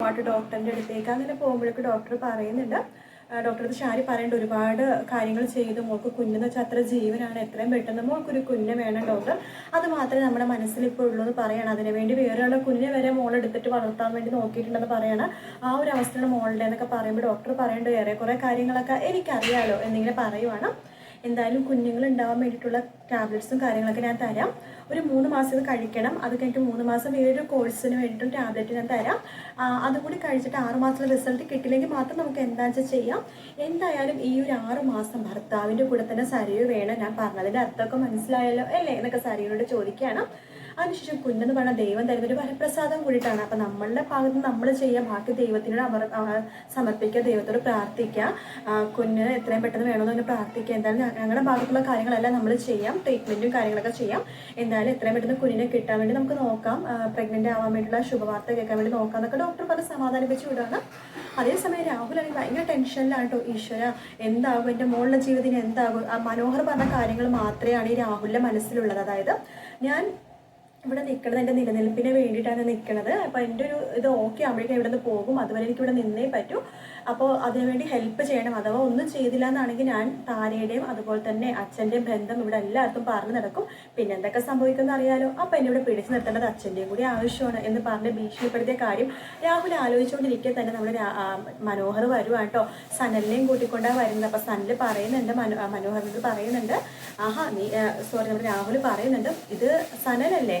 ഒരുപാട് ഡോക്ടറിന്റെ അടുത്തേക്ക്. അങ്ങനെ പോകുമ്പോഴേക്ക് ഡോക്ടർ പറയുന്നുണ്ട്. ഡോക്ടർ ഷാരി പറയേണ്ട ഒരുപാട് കാര്യങ്ങൾ ചെയ്തു. മോൾക്ക് കുഞ്ഞെന്ന് വെച്ചാൽ അത്ര ജീവനാണ്. എത്രയും പെട്ടെന്ന് മോൾക്കൊരു കുഞ്ഞ് വേണം ഡോക്ടർ. അത് മാത്രമേ നമ്മുടെ മനസ്സിൽ ഇപ്പോൾ ഉള്ളൂ എന്ന് പറയണം അതിനുവേണ്ടി വേറെയുള്ള കുഞ്ഞിനെ വരെ മോൾ എടുത്തിട്ട് വളർത്താൻ വേണ്ടി നോക്കിയിട്ടുണ്ടെന്ന് പറയണം. ആ ഒരു അവസ്ഥയാണ് മോളുടെ എന്നൊക്കെ പറയുമ്പോൾ ഡോക്ടർ പറയേണ്ട കുറേ കാര്യങ്ങളൊക്കെ എനിക്കറിയാലോ എന്നിങ്ങനെ പറയുവാണ്. എന്തായാലും കുഞ്ഞുങ്ങൾ ഉണ്ടാവാൻ വേണ്ടിയിട്ടുള്ള ടാബ്ലറ്റ്സും കാര്യങ്ങളൊക്കെ ഞാൻ തരാം. ഒരു മൂന്ന് മാസം ഇത് കഴിക്കണം. അത് കഴിഞ്ഞിട്ട് മൂന്ന് മാസം വേറൊരു കോഴ്സിന് വേണ്ടിയിട്ടും ടാബ്ലറ്റ് ഞാൻ തരാം. അതുകൂടി അതും കൂടി കഴിച്ചിട്ട് ആറ് മാസത്തിലെ റിസൾട്ട് കിട്ടില്ലെങ്കിൽ മാത്രം നമുക്ക് എന്താണെന്ന് വെച്ചാൽ ചെയ്യാം. എന്തായാലും ഈ ഒരു ആറ് മാസം ഭർത്താവിന്റെ കൂടെ തന്നെ സരിയോ വേണം ഞാൻ പറഞ്ഞതിന്റെ അർത്ഥമൊക്കെ മനസ്സിലായല്ലോ അല്ലേ? എന്നൊക്കെ സരിയോട് ചോദിക്കുകയാണ്. അതിനുശേഷം കുഞ്ഞെന്ന് പറഞ്ഞ ദൈവം തരുന്ന ഒരു വരപ്രസാദം കൂടിയിട്ടാണ്. അപ്പം നമ്മളുടെ ഭാഗത്ത് നമ്മൾ ചെയ്യുക ബാക്കി ദൈവത്തിനോട് അവർ സമർപ്പിക്കുക ദൈവത്തോട് പ്രാർത്ഥിക്കുക. കുഞ്ഞ് എത്രയും പെട്ടെന്ന് വേണമെന്ന് തന്നെ പ്രാർത്ഥിക്കുക. എന്തായാലും ഞങ്ങളുടെ ഭാഗത്തുള്ള കാര്യങ്ങളെല്ലാം നമ്മൾ ചെയ്യാം. ട്രീറ്റ്മെന്റും കാര്യങ്ങളൊക്കെ ചെയ്യാം. എന്തായാലും എത്രയും പെട്ടെന്ന് കുഞ്ഞിനെ കിട്ടാൻ വേണ്ടി നമുക്ക് നോക്കാം. പ്രഗ്നന്റ് ആവാൻ വേണ്ടിയിട്ടുള്ള ശുഭവാർത്ത കേൾക്കാൻ വേണ്ടി നോക്കാം എന്നൊക്കെ ഡോക്ടർ പറഞ്ഞ് സമാധാനിപ്പിച്ച് വിടുകയാണ് അതേസമയം രാഹുലാണെങ്കിൽ ഭയങ്കര ടെൻഷനിലാണ് കേട്ടോ ഈശ്വര എന്താകും എന്റെ മോളുടെ ജീവിതത്തിന് എന്താകും? മനോഹർ പറഞ്ഞ കാര്യങ്ങൾ മാത്രമേ ആണ് ഈ രാഹുലിന്റെ മനസ്സിലുള്ളത്. അതായത് ഞാൻ ഇവിടെ നിൽക്കുന്നത് എന്റെ നിലനിൽപ്പിന് വേണ്ടിയിട്ടാണ് നിൽക്കുന്നത് അപ്പോൾ എന്റെ ഒരു ഇത് ഓക്കെ ആകുമ്പോഴേക്കും ഇവിടെ നിന്ന് പോകും. അതുവരെ എനിക്ക് ഇവിടെ നിന്നേ പറ്റൂ. അപ്പോൾ അതിനുവേണ്ടി ഹെൽപ്പ് ചെയ്യണം. അഥവാ ഒന്നും ചെയ്തില്ല എന്നാണെങ്കിൽ ഞാൻ താരയുടെയും അതുപോലെ തന്നെ അച്ഛന്റെയും ബന്ധം ഇവിടെ എല്ലാവർക്കും പറഞ്ഞു നടക്കും. പിന്നെ എന്തൊക്കെ സംഭവിക്കുമെന്ന് അറിയാലോ. അപ്പോൾ എന്നെ ഇവിടെ പിടിച്ചു നിർത്തേണ്ടത് അച്ഛന്റെയും കൂടി ആവശ്യമാണ് എന്ന് പറഞ്ഞ് ഭീഷണിപ്പെടുത്തിയ കാര്യം രാഹുൽ ആലോചിച്ചുകൊണ്ടിരിക്കെ തന്നെ നമ്മൾ മനോഹർ വരുവാണ് കേട്ടോ സനലിനെയും കൂട്ടിക്കൊണ്ടാണ് വരുന്നത്. അപ്പോൾ സനൽ പറയുന്നുണ്ട് മനോ മനോഹറിനോട് പറയുന്നുണ്ട്. ആഹാ നീ സോറി നമ്മുടെ രാഹുൽ പറയുന്നുണ്ട്. ഇത് സനലല്ലേ?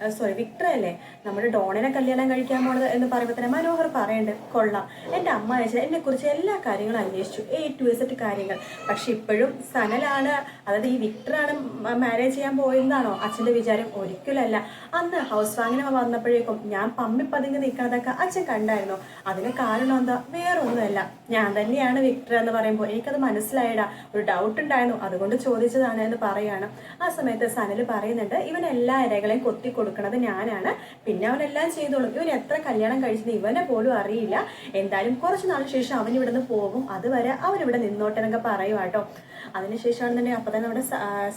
സോറി വിക്ടർ അല്ലേ നമ്മുടെ ഡോണിനെ കല്യാണം കഴിക്കാൻ പോണത് എന്ന് പറയുമ്പോൾ തന്നെ മനോഹർ പറയുന്നുണ്ട് കൊള്ളാം. എന്റെ അമ്മ അയച്ചത് എന്നെക്കുറിച്ച് എല്ലാ കാര്യങ്ങളും അന്വേഷിച്ചു. എ ടു എസറ്റ് കാര്യങ്ങൾ. പക്ഷെ ഇപ്പോഴും സനലാണ് അതായത് ഈ വിക്ടറാണ് മാരേജ് ചെയ്യാൻ പോയെന്നാണോ അച്ഛന്റെ വിചാരം? ഒരിക്കലല്ല അന്ന് ഹൗസ് വാങ്ങിന് വന്നപ്പോഴേക്കും ഞാൻ പമ്മി പതുങ്ങി നിൽക്കുന്നതൊക്കെ അച്ഛൻ കണ്ടായിരുന്നു. അതിന് കാരണം എന്താ? വേറെ ഒന്നുമല്ല ഞാൻ തന്നെയാണ് വിക്ടർ എന്ന് പറയുമ്പോൾ എനിക്കത് മനസ്സിലായടാ. ഒരു ഡൗട്ട് ഉണ്ടായിരുന്നു. അതുകൊണ്ട് ചോദിച്ചതാണ് എന്ന് പറയാണ്. ആ സമയത്ത് സനൽ പറയുന്നുണ്ട് ഇവൻ എല്ലാ ഇരകളെയും കൊത്തി കൊടുക്കണത് ഞാനാണ്. പിന്നെ അവനെല്ലാം ചെയ്തോളും. ഇവൻ എത്ര കല്യാണം കഴിച്ചത് ഇവനെ പോലും അറിയില്ല. എന്തായാലും കുറച്ച് നാളിന് ശേഷം അവൻ ഇവിടെ നിന്ന് പോകും. അതുവരെ അവൻ നിന്നോട്ടെ എന്നൊക്കെ പറയുവാട്ടോ അതിനുശേഷമാണെന്നുണ്ടെങ്കിൽ അപ്പം തന്നെ അവിടെ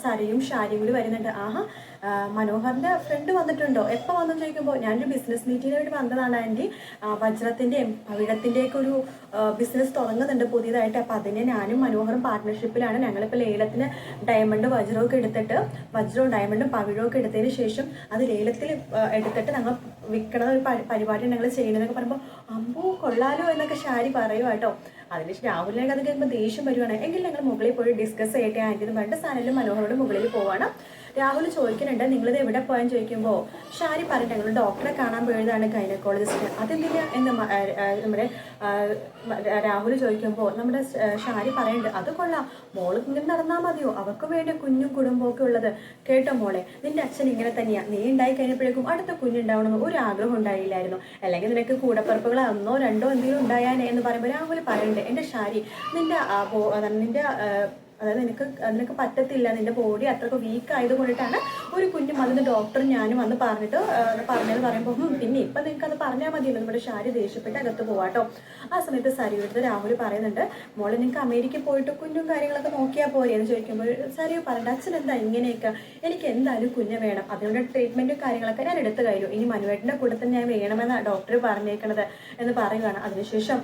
സരയും ഷാരിയും കൂടി വരുന്നുണ്ട്. ആഹാ മനോഹറിന്റെ ഫ്രണ്ട് വന്നിട്ടുണ്ടോ? എപ്പോൾ വന്നു ചോദിക്കുമ്പോൾ ഞാനൊരു ബിസിനസ് മീറ്റിങ്ങിന് വേണ്ടി വന്നതാണ് ആന്റി വജ്രത്തിന്റെയും പവിഴത്തിന്റെയൊക്കെ ഒരു ബിസിനസ് തുടങ്ങുന്നുണ്ട് പുതിയതായിട്ട്. അപ്പൊ അതിനെ ഞാനും മനോഹറും പാർട്ട്ണർഷിപ്പിലാണ് ഞങ്ങളിപ്പോൾ ലേലത്തിന് ഡയമണ്ട് വജ്രമൊക്കെ എടുത്തിട്ട് വജ്രവും ഡയമണ്ടും പവിഴവും ഒക്കെ എടുത്തതിന് ശേഷം അത് ലേലത്തിൽ എടുത്തിട്ട് ഞങ്ങൾ വിൽക്കണ ഒരു പരി- പരിപാടി ഞങ്ങൾ ചെയ്യണമെന്നൊക്കെ പറയുമ്പോൾ അമ്പോ കൊള്ളാലോ എന്നൊക്കെ ഷാരി പറയുക കേട്ടോ. അതിന് രാഹുലിനൊക്കെ അത് കേൾക്കുമ്പോൾ ദേഷ്യം വരുവാണ്. എങ്കിൽ ഞങ്ങൾ മുകളിൽ പോയി ഡിസ്കസ് ചെയ്യട്ടെ ആന്റി പറഞ്ഞിട്ട് സനലും മനോഹരോട് മുകളിൽ പോവാണ്. രാഹുൽ ചോദിക്കുന്നുണ്ട് നിങ്ങളിത് എവിടെ പോയെന്ന് ചോദിക്കുമ്പോൾ ഷാരി പറഞ്ഞിട്ട് ഞങ്ങൾ ഡോക്ടറെ കാണാൻ പോയതാണ് ഗൈനക്കോളജിസ്റ്റ് അതെന്തില്ല എന്ന് നമ്മുടെ രാഹുൽ ചോദിക്കുമ്പോൾ നമ്മുടെ ഷാരി പറയുന്നുണ്ട് അത് കൊള്ളാം മോൾ ഇങ്ങനെ നടന്നാൽ മതിയോ? അവർക്ക് വേണ്ടി കുഞ്ഞും കുടുംബവും ഒക്കെ ഉള്ളത്. കേട്ടോ മോളെ നിന്റെ അച്ഛൻ ഇങ്ങനെ തന്നെയാ. നീ ഉണ്ടായി കഴിഞ്ഞപ്പോഴേക്കും അടുത്ത കുഞ്ഞുണ്ടാവണമെന്ന് ഒരു ആഗ്രഹം ഉണ്ടായില്ലായിരുന്നു. അല്ലെങ്കിൽ നിനക്ക് കൂടപ്പിറപ്പുകൾ ഒന്നോ രണ്ടോ എന്തെങ്കിലും ഉണ്ടായാനേ എന്ന് പറയുമ്പോൾ രാഹുൽ പറയുന്നുണ്ട് എന്റെ ഷാരി നിന്റെ നിന്റെ അതായത് നിനക്ക് നിനക്ക് പറ്റത്തില്ല നിന്റെ ബോഡി അത്രയ്ക്ക് വീക്ക് ആയത് കൊണ്ടിട്ടാണ് ഒരു കുഞ്ഞു അതിന് ഡോക്ടർ ഞാനും വന്ന് പറഞ്ഞിട്ട് പറഞ്ഞത് പറയുമ്പോൾ പിന്നെ ഇപ്പം നിങ്ങൾക്ക് അത് പറഞ്ഞാൽ മതിയല്ലോ. നമ്മുടെ ഷാരി ദേഷ്യപ്പെട്ട് അകത്ത് പോവാട്ടോ ആ സമയത്ത് സരിയുടെ രാഹുൽ പറയുന്നുണ്ട് മോളെ നിങ്ങൾക്ക് അമേരിക്ക പോയിട്ട് കുഞ്ഞും കാര്യങ്ങളൊക്കെ നോക്കിയാൽ പോരെ? എന്ന് ചോദിക്കുമ്പോൾ സരിയോ പറയണ്ട അച്ഛൻ എന്താ ഇങ്ങനെയൊക്കെ? എനിക്ക് എന്തായാലും കുഞ്ഞ് വേണം. അതിനുള്ള ട്രീറ്റ്മെന്റും കാര്യങ്ങളൊക്കെ ഞാൻ എടുത്തു കഴിഞ്ഞു. ഇനി മനുവേട്ടിന്റെ കൂടെ തന്നെ ഞാൻ വേണമെന്നാണ് ഡോക്ടർ പറഞ്ഞേക്കണത്. എന്ന് പറയുകയാണ്. അതിനുശേഷം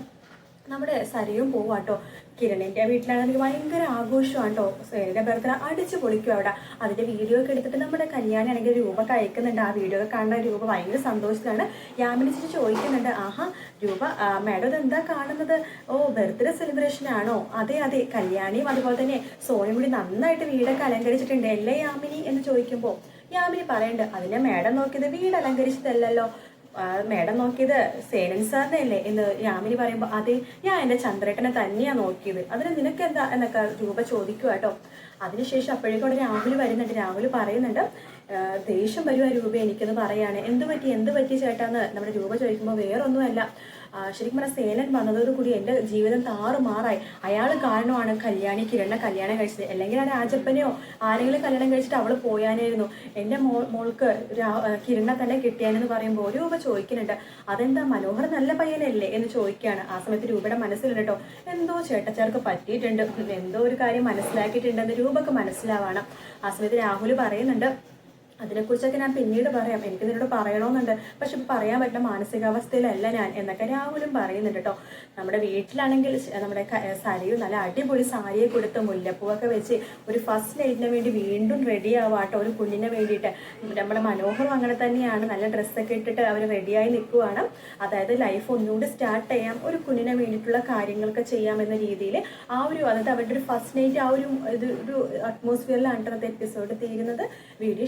നമ്മുടെ സരയും പോവാട്ടോ കിരണിന്റെ വീട്ടിലാണെങ്കിൽ ഭയങ്കര ആഘോഷമാണ് കേട്ടോ സേനയുടെ ബർത്ത്ഡേ അടിച്ചു പൊളിക്കും അവിടെ അതിന്റെ വീഡിയോ ഒക്കെ എടുത്തിട്ട് നമ്മുടെ കല്യാണി ആണെങ്കിൽ രൂപ കഴിക്കുന്നുണ്ട്. ആ വീഡിയോ ഒക്കെ കാണുന്ന രൂപ ഭയങ്കര സന്തോഷത്തിലാണ്. യാമിനി ചേച്ചി ചോദിക്കുന്നുണ്ട് ആഹാ രൂപ മാഡം ഇതെന്താ കാണുന്നത്? ഓ ബർത്ത്ഡേ സെലിബ്രേഷൻ ആണോ? അതെ അതെ കല്യാണിയും അതുപോലെ തന്നെ സോണിയും കൂടി നന്നായിട്ട് വീടൊക്കെ അലങ്കരിച്ചിട്ടുണ്ട്. അല്ലേ യാമിനി? എന്ന് ചോദിക്കുമ്പോൾ യാമിനി പറയുന്നുണ്ട് അതിനെ മാഡം നോക്കിയത് വീട് അലങ്കരിച്ചതല്ലല്ലോ മേഡം നോക്കിയത് സേനൻ സാറിനെ അല്ലേ എന്ന് രാമിനി പറയുമ്പോൾ അതെ ഞാൻ എന്റെ ചന്ദ്രേട്ടനെ തന്നെയാണ് നോക്കിയത്. അതിന് നിനക്ക് എന്താ എന്നൊക്കെ രൂപ ചോദിക്കുക കേട്ടോ അതിനുശേഷം അപ്പോഴേക്കും രാഹുൽ വരുന്നുണ്ട്. രാഹുൽ പറയുന്നുണ്ട് ദേഷ്യം വരുവാ രൂപ എനിക്കെന്ന് പറയാണ് എന്ത് പറ്റി? എന്ത് പറ്റി ചേട്ടാന്ന് നമ്മുടെ രൂപ ചോദിക്കുമ്പോൾ വേറൊന്നുമല്ല. ശരിക്കും പറഞ്ഞാൽ സേനൻ വന്നതോടുകൂടി എന്റെ ജീവിതം താറുമാറായി അയാൾ കാരണമാണ് കല്യാണി കിരണ കല്യാണം കഴിച്ചത്. അല്ലെങ്കിൽ ആ രാജപ്പനെയോ ആരെങ്കിലും കല്യാണം കഴിച്ചിട്ട് അവൾ പോയാനായിരുന്നു. എന്റെ മോൾ മോൾക്ക് കിരണ തന്നെ കിട്ടിയാനെന്ന് പറയുമ്പോൾ രൂപ ചോദിക്കുന്നുണ്ട്. അതെന്താ മനോഹർ നല്ല പയ്യനല്ലേ എന്ന് ചോദിക്കുകയാണ്. ആ സമയത്ത് രൂപയുടെ മനസ്സിലുണ്ട് കേട്ടോ എന്തോ ചേട്ടച്ചാർക്ക് പറ്റിയിട്ടുണ്ട്. എന്തോ ഒരു കാര്യം മനസ്സിലാക്കിയിട്ടുണ്ടെന്ന് രൂപക്ക് മനസ്സിലാവണം. ആ സമയത്ത് രാഹുൽ പറയുന്നുണ്ട് അതിനെക്കുറിച്ചൊക്കെ ഞാൻ പിന്നീട് പറയാം. എനിക്ക് നിന്നോട് പറയണമെന്നുണ്ട് പക്ഷെ ഇപ്പം പറയാൻ പറ്റുന്ന മാനസികാവസ്ഥയിലല്ല ഞാൻ എന്നൊക്കെ രാഹുലും പറയുന്നുണ്ട് കേട്ടോ നമ്മുടെ വീട്ടിലാണെങ്കിൽ നമ്മുടെ സരയു നല്ല അടിപൊളി സാരിയെ കൊടുത്ത് മുല്ലപ്പൂവൊക്കെ വെച്ച് ഒരു ഫസ്റ്റ് നൈറ്റിന് വേണ്ടി വീണ്ടും റെഡി ആവാട്ടോ ഒരു കുഞ്ഞിനെ വേണ്ടിയിട്ട്. നമ്മുടെ മനോഹരം അങ്ങനെ തന്നെയാണ്. നല്ല ഡ്രസ്സൊക്കെ ഇട്ടിട്ട് അവർ റെഡിയായി നിൽക്കുവാണ്. അതായത് ലൈഫ് ഒന്നുകൂടി സ്റ്റാർട്ട് ചെയ്യാം ഒരു കുഞ്ഞിനെ വേണ്ടിയിട്ടുള്ള കാര്യങ്ങളൊക്കെ ചെയ്യാം എന്ന രീതിയിൽ ആ ഒരു അതായത് അവരുടെ ഒരു ഫസ്റ്റ് നൈറ്റ് ആ ഒരു ഇത് ഒരു അറ്റ്മോസ്ഫിയറിലാണ് ഇന്നത്തെ എപ്പിസോഡ് തീരുന്നത്. വീഡിയോ